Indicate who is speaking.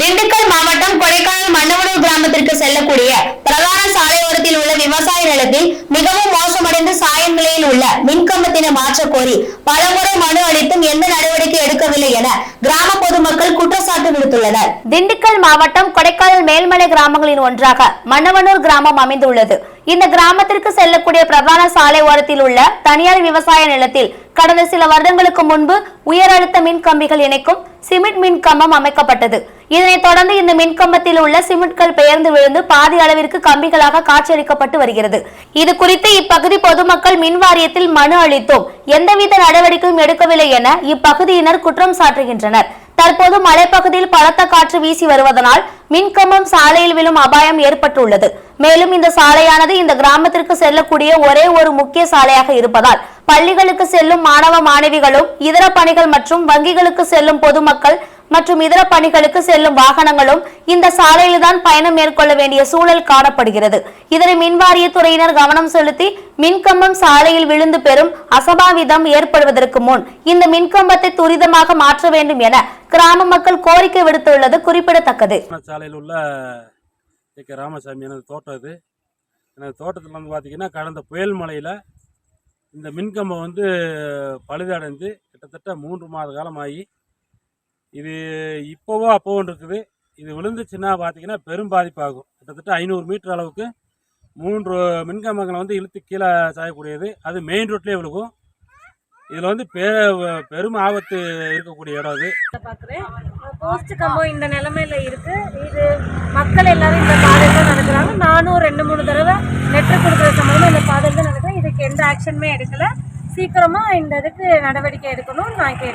Speaker 1: திண்டுக்கல் மாவட்டம் கொடைக்கானல் மன்னவனூர் கிராமத்திற்கு செல்லக்கூடிய பிரதான சாலையோரத்தில் உள்ள விவசாய நிலத்தில் மிகவும் மோசமடைந்து சாயம் நிலையில் உள்ள மின்கம்பத்தினை மாற்ற கோரி பலமுறை மனு அளித்தும் எந்த நடவடிக்கை எடுக்கவில்லை என கிராம பொதுமக்கள் குற்றச்சாட்டு விடுத்துள்ளனர். திண்டுக்கல் மாவட்டம் கொடைக்கானல் மேல்மலை கிராமங்களின் ஒன்றாக மண்ணவனூர் கிராமம் அமைந்துள்ளது. இந்த கிராமத்திற்கு செல்லக்கூடிய பிரதான சாலை ஓரத்தில் உள்ள தனியார் விவசாய நிலத்தில் கடந்த சில வருடங்களுக்கு முன்பு உயர் அழுத்த மின் கம்பிகள் இணைக்கும் சிமெண்ட் மின்கம்பம் அமைக்கப்பட்டது. இதனைத் தொடர்ந்து இந்த மின்கம்பத்தில் உள்ள சிமெண்ட்கள் பெயர்ந்து விழுந்து பாதி அளவிற்கு கம்பிகளாக காட்சியளிக்கப்பட்டு வருகிறது. இது குறித்து இப்பகுதி பொதுமக்கள் மின் வாரியத்தில் மனு அளித்தோம். எந்தவித நடவடிக்கையும் எடுக்கவில்லை என இப்பகுதியினர் குற்றம் சாட்டுகின்றனர். தற்போது மலைப்பகுதியில் பலத்த காற்று வீசி வருவதனால் மின்கம்பம் சாலையில் விழும் அபாயம் ஏற்பட்டுள்ளது. மேலும் இந்த சாலையானது இந்த கிராமத்திற்கு செல்லக்கூடிய ஒரே ஒரு முக்கிய சாலையாக இருப்பதால் பள்ளிகளுக்கு செல்லும் மாணவ மாணவிகளும் இதர பணிகள் மற்றும் வங்கிகளுக்கு செல்லும் பொதுமக்கள் மற்றும் இதர பணிகளுக்கு செல்லும் வாகனங்களும் இந்த சாலையில்தான் பயணம் மேற்கொள்ள வேண்டிய சூழல் காணப்படுகிறது. இதனை மின்வாரியத்துறையினர் கவனம் செலுத்தி மின்கம்பம் சாலையில் விழுந்து பெறும் அசபாவிதம் ஏற்படுவதற்கு முன் இந்த மின்கம்பத்தை துரிதமாக மாற்ற வேண்டும் என கிராம மக்கள் கோரிக்கை விடுத்துள்ளது குறிப்பிடத்தக்கது.
Speaker 2: சாலையில் உள்ள ராமசாமி எனது தோட்டம் இது. எனது தோட்டத்தில் வந்து பார்த்தீங்கன்னா கடந்த புயல் மழையில் இந்த மின்கம்பம் வந்து பழுதடைந்து கிட்டத்தட்ட மூன்று மாத காலமாகி இது இப்போவோ அப்போவும் இருக்குது. இது விழுந்துச்சுன்னா பார்த்திங்கன்னா பெரும் பாதிப்பாகும். கிட்டத்தட்ட ஐநூறு மீட்டர் அளவுக்கு மூன்று மின்கம்பங்களை வந்து இழுத்து கீழே சாயக்கூடியது. அது மெயின் ரோட்லேயே விழுகும். இதில் வந்து பெ பெரும் ஆபத்து இருக்கக்கூடிய இடம் அது.
Speaker 3: பார்க்குறேன். போஸ்ட் கம்பம் இந்த நிலமையில இருக்கு. இது மக்கள் எல்லாரும் இந்த பாதையில் தான் நடக்கிறாங்க. நானும் ரெண்டு மூணு தடவை லெட்டர் கொடுக்குற சம்பந்தமா இந்த பாதையில் தான் நடக்கிறேன் இதுக்கு எந்த ஆக்ஷனுமே எடுக்கல. சீக்கிரமாக இந்த இதுக்கு நடவடிக்கை எடுக்கணும்னு நான் கேட்டேன்